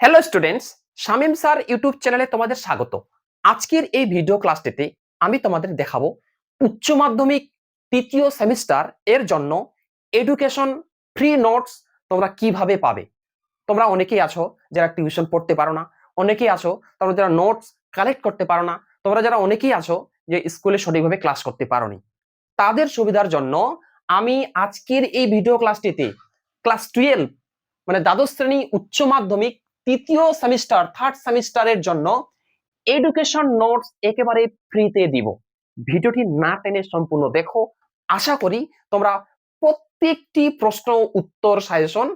Hello students Shamim sir YouTube চ্যানেলে তোমাদের স্বাগত। আজকের এই ভিডিও ক্লাসটিতে আমি তোমাদের দেখাবো উচ্চ মাধ্যমিক তৃতীয় সেমিস্টার এর জন্য এডুকেশন ফ্রি নোটস তোমরা কীভাবে পাবে। তোমরা অনেকেই আছো যারা টিউশন পড়তে পারো না, অনেকেই আছো তোমরা যারা নোটস কালেক্ট করতে পারো না, তোমরা যারা অনেকেই আছো যে স্কুলে সঠিকভাবে ক্লাস করতে পারোনি। তাদের সুবিধার জন্য আমি আজকের এই ভিডিও ক্লাসটিতে ক্লাস টুয়েলভ মানে দ্বাদশ শ্রেণি উচ্চ মাধ্যমিক তৃতীয় সেমিস্টার থার্ড সেমিস্টারের জন্য এডুকেশন নোটস একেবারে ফ্রিতে দিব। ভিডিওটি না টেনে সম্পূর্ণ দেখো। আশা করি তোমরা প্রত্যেকটি প্রশ্ন উত্তর সাজেশন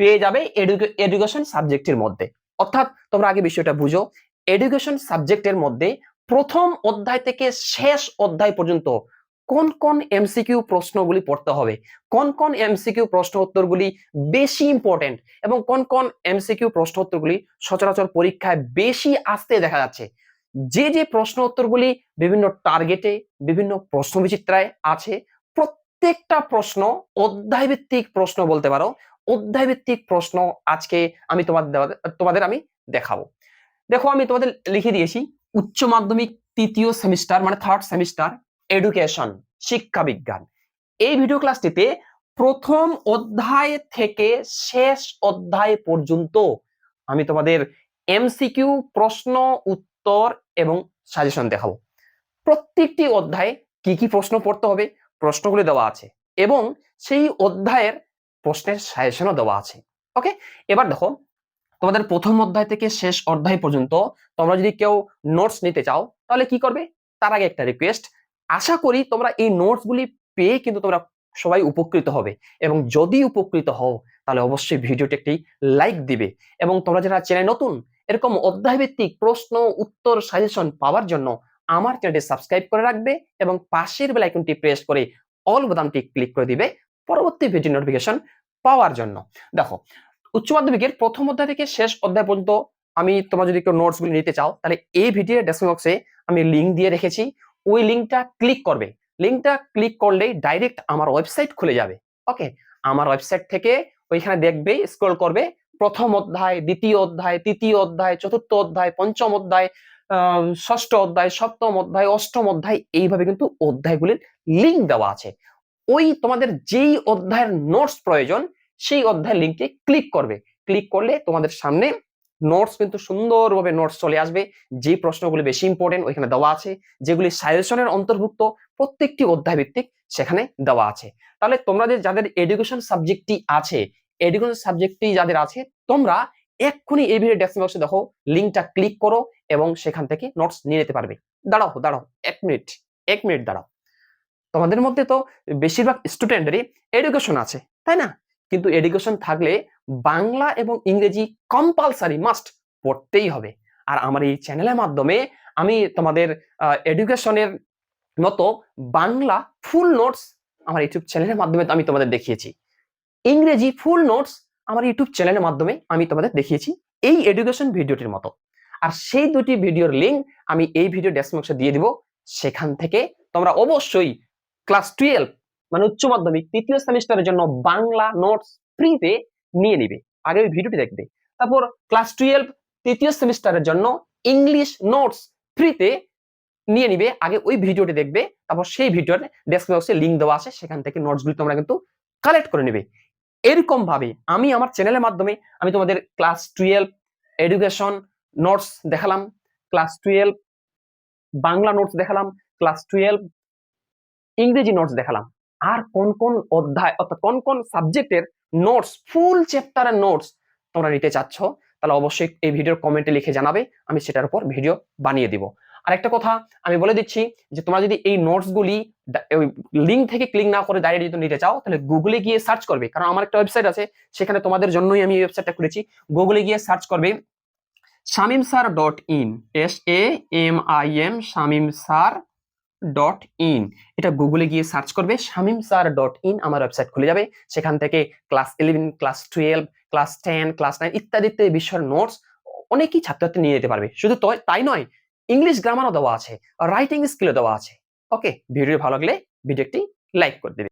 পেয়ে যাবে এডুকেশন সাবজেক্টের মধ্যে। অর্থাৎ তোমরা আগে বিষয়টা বুঝো। এডুকেশন সাবজেক্টের মধ্যে প্রথম অধ্যায় থেকে শেষ অধ্যায় পর্যন্ত কোন কোন এমসিকিউ প্রশ্নগুলি পড়তে হবে? কোন কোন এমসিকিউ প্রশ্ন উত্তরগুলি বেশি ইম্পর্টেন্ট এবং কোন কোন এমসিকিউ প্রশ্ন উত্তরগুলি সচরাচর পরীক্ষায় বেশি আসতে দেখা যাচ্ছে? যে যে প্রশ্ন উত্তরগুলি বিভিন্ন টার্গেটে বিভিন্ন প্রশ্ন বিচিত্রায় আছে, প্রত্যেকটা প্রশ্ন অধ্যায় ভিত্তিক প্রশ্ন বলতে পারো। অধ্যায় ভিত্তিক প্রশ্ন আজকে আমি তোমাদের তোমাদের আমি দেখাবো। দেখো আমি তোমাদের লিখে দিয়েছি, উচ্চ মাধ্যমিক তৃতীয় সেমিস্টার মানে থার্ড সেমিস্টার এডুকেশন শিক্ষা বিজ্ঞান। এই ভিডিও ক্লাসটিতে প্রথম অধ্যায় থেকে শেষ অধ্যায় পর্যন্ত আমি তোমাদের এমসিকিউ প্রশ্ন, উত্তর এবং সাজেশন দেখাবো। প্রত্যেকটি অধ্যায়ে কি কি প্রশ্ন পড়তে হবে, প্রশ্নগুলি দেওয়া আছে এবং সেই অধ্যায়ের প্রশ্নের সাজেশনও দেওয়া আছে। ওকে এবার দেখো, তোমাদের প্রথম অধ্যায় থেকে শেষ অধ্যায় পর্যন্ত তোমরা যদি কেউ নোটস নিতে চাও, তাহলে কি করবে? তার আগে একটা রিকোয়েস্ট আশা করি তোমরা এই নোটসগুলি পেয়ে কিন্তু তোমরা সবাই উপকৃত হবে। এবং যদি উপকৃত হও, তাহলে অবশ্যই ভিডিওটি একটি লাইক দিবে। এবং তোমরা যারা চ্যানেল নতুন, এরকম অধ্যায়ভিত্তিক প্রশ্ন, উত্তর সাজেশন পাওয়ার জন্য আমার চ্যানেলটি সাবস্ক্রাইব করে রাখবে এবং পাশের বেল আইকনটি প্রেস করে অল বোতামটি ক্লিক করে দিবে পরবর্তী ভিডিও নোটিফিকেশন পাওয়ার জন্য। দেখো, উচ্চ মাধ্যমিকের প্রথম অধ্যায় থেকে শেষ অধ্যায় পর্যন্ত আমি তোমরা যদি কেউ নোটসগুলি নিতে চাও, তাহলে এই ভিডিও ডেসক্রিপশন বক্সে আমি লিঙ্ক দিয়ে রেখেছি। ওই লিঙ্কটা ক্লিক করবে লিঙ্কটা ক্লিক করলেই ডাইরেক্ট আমার ওয়েবসাইট খুলে যাবে। ওকে? আমার ওয়েবসাইট থেকে ওইখানে দেখবে স্ক্রল করবে। প্রথম অধ্যায়, দ্বিতীয় অধ্যায়, তৃতীয় অধ্যায়, চতুর্থ অধ্যায়, পঞ্চম অধ্যায় ষষ্ঠ অধ্যায়, সপ্তম অধ্যায়, অষ্টম অধ্যায় এইভাবে কিন্তু অধ্যায়গুলির লিঙ্ক দেওয়া আছে। ওই তোমাদের যেই অধ্যায়ের নোটস প্রয়োজন, সেই অধ্যায়ের লিঙ্কে ক্লিক করবে। ক্লিক করলে তোমাদের সামনে নোটস কিন্তু সুন্দরভাবে নোটস চলে আসবে। যে প্রশ্নগুলি বেশি ইম্পর্টেন্ট ওইখানে দেওয়া আছে, যেগুলি সাজেশনের অন্তর্ভুক্ত প্রত্যেকটি অধ্যায় ভিত্তিক সেখানে দেওয়া আছে। তাহলে তোমরা যে যাদের এডুকেশন সাবজেক্টটি আছে এডুকেশন সাবজেক্টটি যাদের আছে, তোমরা এক্ষুনি এই ভিডিও ডেসক্রিপশন বক্সে দেখো লিঙ্কটা ক্লিক করো এবং সেখান থেকে নোটস নিয়ে নিতে পারবে। দাঁড়াও দাঁড়াও, এক মিনিট এক মিনিট দাঁড়াও। তোমাদের মধ্যে তো বেশিরভাগ স্টুডেন্টেরই এডুকেশন আছে, তাই না? কিন্তু এডুকেশন থাকলে বাংলা এবং ইংরেজি কম্পালসারি মাস্ট পড়তেই হবে। আর আমার এই চ্যানেলের মাধ্যমে আমি তোমাদের এডুকেশনের মতো বাংলা ফুল নোটস আমার ইউটিউব চ্যানেলের মাধ্যমে আমি তোমাদের দেখিয়েছি। ইংরেজি ফুল নোটস আমার ইউটিউব চ্যানেলের মাধ্যমে আমি তোমাদের দেখিয়েছি এই এডুকেশন ভিডিওটির মতো। আর সেই দুটি ভিডিওর লিঙ্ক আমি এই ভিডিও ডেসক্রিপশনে দিয়ে দিব। সেখান থেকে তোমরা অবশ্যই ক্লাস টুয়েলভ মানে উচ্চ মাধ্যমিক তৃতীয় সেমিস্টারের জন্য বাংলা নোটস ফ্রিতে নিয়ে নিবে। আগে ওই ভিডিওটি দেখবে। তারপর ক্লাস টুয়েলভ তৃতীয় সেমিস্টারের জন্য ইংলিশ নোটস ফ্রিতে নিয়ে নিবে। আগে ওই ভিডিওটি দেখবে। তারপর সেই ভিডিওর ডেসক্রিপশনে লিঙ্ক দেওয়া আছে। সেখান থেকে নোটসগুলি তোমরা কিন্তু কালেক্ট করে নেবে। এরকম ভাবে আমি আমার চ্যানেলের মাধ্যমে আমি তোমাদের ক্লাস টুয়েলভ এডুকেশন নোটস দেখালাম। ক্লাস টুয়েলভ বাংলা নোটস দেখালাম। ক্লাস টুয়েলভ ইংরেজি নোটস দেখালাম। আর কোন কোন অধ্যায়, অর্থাৎ কোন কোন সাবজেক্টের নোটস ফুল চ্যাপ্টারের নোটস তোমরা নিতে চাচ্ছ, তাহলে অবশ্যই এই ভিডিওর কমেন্টে লিখে জানাবে, আমি সেটার উপর ভিডিও বানিয়ে দিব। আর একটা কথা আমি বলে দিচ্ছি যে, তোমরা যদি এই নোটসগুলি লিঙ্ক থেকে ক্লিক না করে ডাইরেক্ট যদি নিতে চাও, তাহলে গুগলে গিয়ে সার্চ করবে। কারণ আমার একটা ওয়েবসাইট আছে, সেখানে তোমাদের জন্যই আমি ওয়েবসাইটটা খুলেছি। গুগলে গিয়ে সার্চ করবে, Shamim sir dot in S A M I M Shamim sir dot in এটা গুগলে গিয়ে সার্চ করবে, শামিম স্যার ডট ইন আমার ওয়েবসাইট খুলে যাবে। সেখান থেকে class eleven class twelve class ten class nine ইত্যাদি ইত্যাদি নোটস অনেকেই ছাত্রছাত্রী নিয়ে যেতে পারবে। শুধু তাই নয় ইংলিশ গ্রামারও দেওয়া আছে রাইটিং স্কিলও দেওয়া আছে। ওকে ভিডিও ভালো লাগলে ভিডিওটি লাইক করে দেবে।